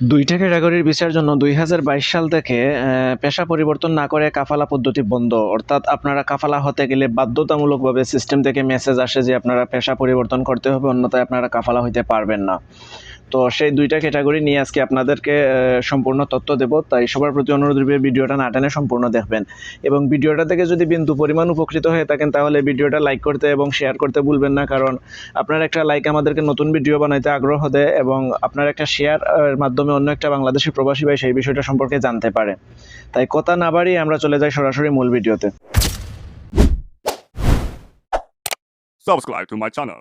দুইটা ক্যাটাগরির বিচার জন্য দুই হাজার বাইশ সাল থেকে পেশা পরিবর্তন না করে কাফালা পদ্ধতি বন্ধ। অর্থাৎ আপনারা কাফালা হতে গেলে বাধ্যতামূলকভাবে সিস্টেম থেকে মেসেজ আসে যে আপনারা পেশা পরিবর্তন করতে হবে, অন্যথায় আপনারা কাফালা হইতে পারবেন না। তো সেই দুইটা ক্যাটাগরি নিয়ে আজকে আপনাদেরকে সম্পূর্ণ তথ্য দেব। তাই সবার প্রতি অনুরোধ রূপে ভিডিওটা না টেনে সম্পূর্ণ দেখবেন। এবং ভিডিওটা থেকে যদি বিন্দু পরিমাণ উপকৃত হয়ে থাকেন, তাহলে ভিডিওটা লাইক করতে এবং শেয়ার করতে ভুলবেন না। কারণ আপনার একটা লাইক আমাদেরকে নতুন ভিডিও বানাইতে আগ্রহ দেয় এবং আপনার একটা শেয়ার মাধ্যমে অন্য একটা বাংলাদেশি প্রবাসী ভাই সেই বিষয়টা সম্পর্কে জানতে পারে। তাই কথা না বাড়িয়ে আমরা চলে যাই সরাসরি মূল ভিডিওতে subscribe to my channel.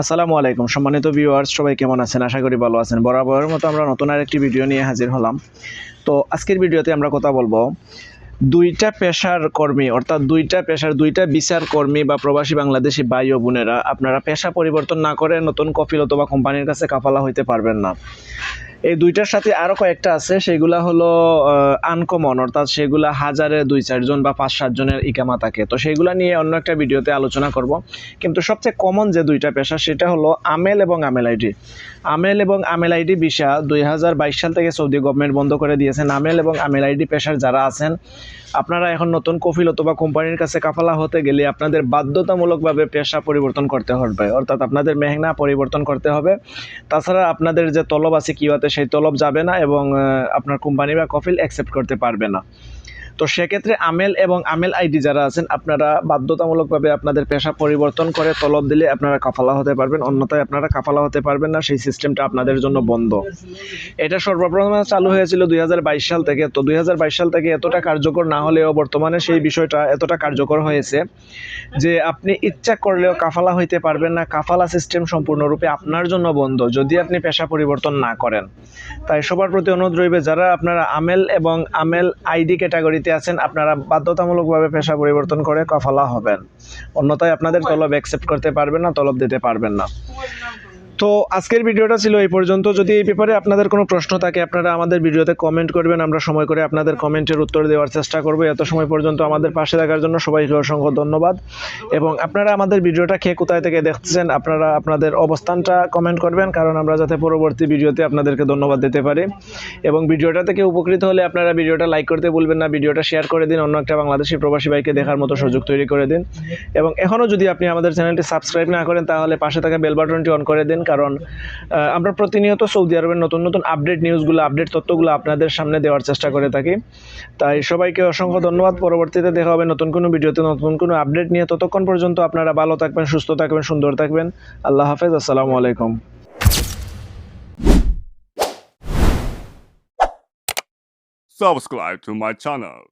আসসালামু আলাইকুম, সম্মানিত ভিউয়ার্স সবাই কেমন আছেন? আশা করি ভালো আছেন। বরাবরের মতো আমরা নতুন আরেকটি ভিডিও নিয়ে হাজির হলাম। তো আজকের ভিডিওতে আমরা কথা বলব, দুইটা পেশার কর্মী, অর্থাৎ দুইটা পেশার, দুইটা বিচার কর্মী বা প্রবাসী বাংলাদেশি ভাই ও বোনেরা আপনারা পেশা পরিবর্তন না করে নতুন কফিল অথবা কোম্পানির কাছে কাফালা হইতে পারবেন না। এই দুইটার সাথে আরও কয়েকটা আছে, সেগুলা হলো আনকমন অর্থাৎ সেগুলা হাজারে দুই, চারজন বা পাঁচ সাতজনের ইকামা থাকে। তো সেগুলা নিয়ে অন্য একটা ভিডিওতে আলোচনা করব। কিন্তু সবচেয়ে কমন যে দুইটা পেশা, সেটা হলো আমেল এবং আমেল আইডি। আমেল এবং আমেল আইডি ভিসা দুই সাল থেকে সৌদি গভর্নমেন্ট বন্ধ করে দিয়েছেন আমেল এবং আমেল আইডি পেশার যারা আছেন, আপনারা এখন নতুন কফিল অথবা কোম্পানির কাছে কাফালা হতে গেলে আপনাদের বাধ্যতামূলকভাবে পেশা পরিবর্তন করতে হবে। অর্থাৎ আপনাদের মেহনা পরিবর্তন করতে হবে। তাছাড়া আপনাদের যে তলব আছে কিওয়াতে সেই তলব যাবে না এবং আপনার কোম্পানি বা কফিল অ্যাকসেপ্ট করতে পারবে না। তো সেক্ষেত্রে আমেল এবং আমেল আইডি যারা আছেন, আপনারা বাধ্যতামূলকভাবে আপনাদের পেশা পরিবর্তন করে তলব দিলে আপনারা কাফালা হতে পারবেন, অন্যথায় আপনারা কাফালা হতে পারবেন না, সেই সিস্টেমটা আপনাদের জন্য বন্ধ। এটা সর্বপ্রথমে চালু হয়েছিল দুই হাজার বাইশ সাল থেকে। তো দুই হাজার বাইশ সাল থেকে এতটা কার্যকর না হলেও বর্তমানে সেই বিষয়টা এতটা কার্যকর হয়েছে যে আপনি ইচ্ছা করলেও কাফালা হইতে পারবেন না। কাফালা সিস্টেম সম্পূর্ণরূপে আপনার জন্য বন্ধ, যদি আপনি পেশা পরিবর্তন না করেন। তাই সবার প্রতি অনুরোধ রইবে, যারা আপনারা আমেল এবং আমেল আইডি ক্যাটাগরিতে আছেন আপনারা বাধ্যতামূলকভাবে পেশা পরিবর্তন করে কাফালা হবেন। অন্যথায় আপনাদের তলব অ্যাকসেপ্ট করতে পারবেন না তলব দিতে পারবেন না। তো আজকের ভিডিওটা ছিল এই পর্যন্ত। যদি এই ব্যাপারে আপনাদের কোনো প্রশ্ন থাকে, আপনারা আমাদের ভিডিওতে কমেন্ট করবেন। আমরা সময় করে আপনাদের কমেন্টের উত্তর দেওয়ার চেষ্টা করব। এত সময় পর্যন্ত আমাদের পাশে থাকার জন্য সবাইকে অসংখ্য ধন্যবাদ। এবং আপনারা আমাদের ভিডিওটা খেয়ে কোথায় থেকে দেখছেন, আপনারা আপনাদের অবস্থানটা কমেন্ট করবেন, কারণ আমরা যাতে পরবর্তী ভিডিওতে আপনাদেরকে ধন্যবাদ দিতে পারি। এবং ভিডিওটা থেকে উপকৃত হলে আপনারা ভিডিওটা লাইক করতে ভুলবেন না, ভিডিওটা শেয়ার করে দিন, অন্য একটা বাংলাদেশি প্রবাসী ভাইকে দেখার মতো সুযোগ তৈরি করে দিন। এবং এখনও যদি আপনি আমাদের চ্যানেলটি সাবস্ক্রাইব না করেন, তাহলে পাশে থাকা বেল বাটনটি অন করে দিন কারণ আমরা প্রতিনিয়ত সৌদি আরবের নতুন নতুন আপডেট নিউজগুলো আপডেট তথ্যগুলো আপনাদের সামনে দেওয়ার চেষ্টা করে থাকি। তাই সবাইকে অসংখ্য ধন্যবাদ। পরবর্তীতে দেখা হবে নতুন কোনো ভিডিওতে, নতুন কোনো আপডেট নিয়ে। ততক্ষণ পর্যন্ত আপনারা ভালো থাকবেন, সুস্থ থাকবেন, সুন্দর থাকবেন। আল্লাহ হাফেজ, আসসালামু আলাইকুম। Subscribe to my channel.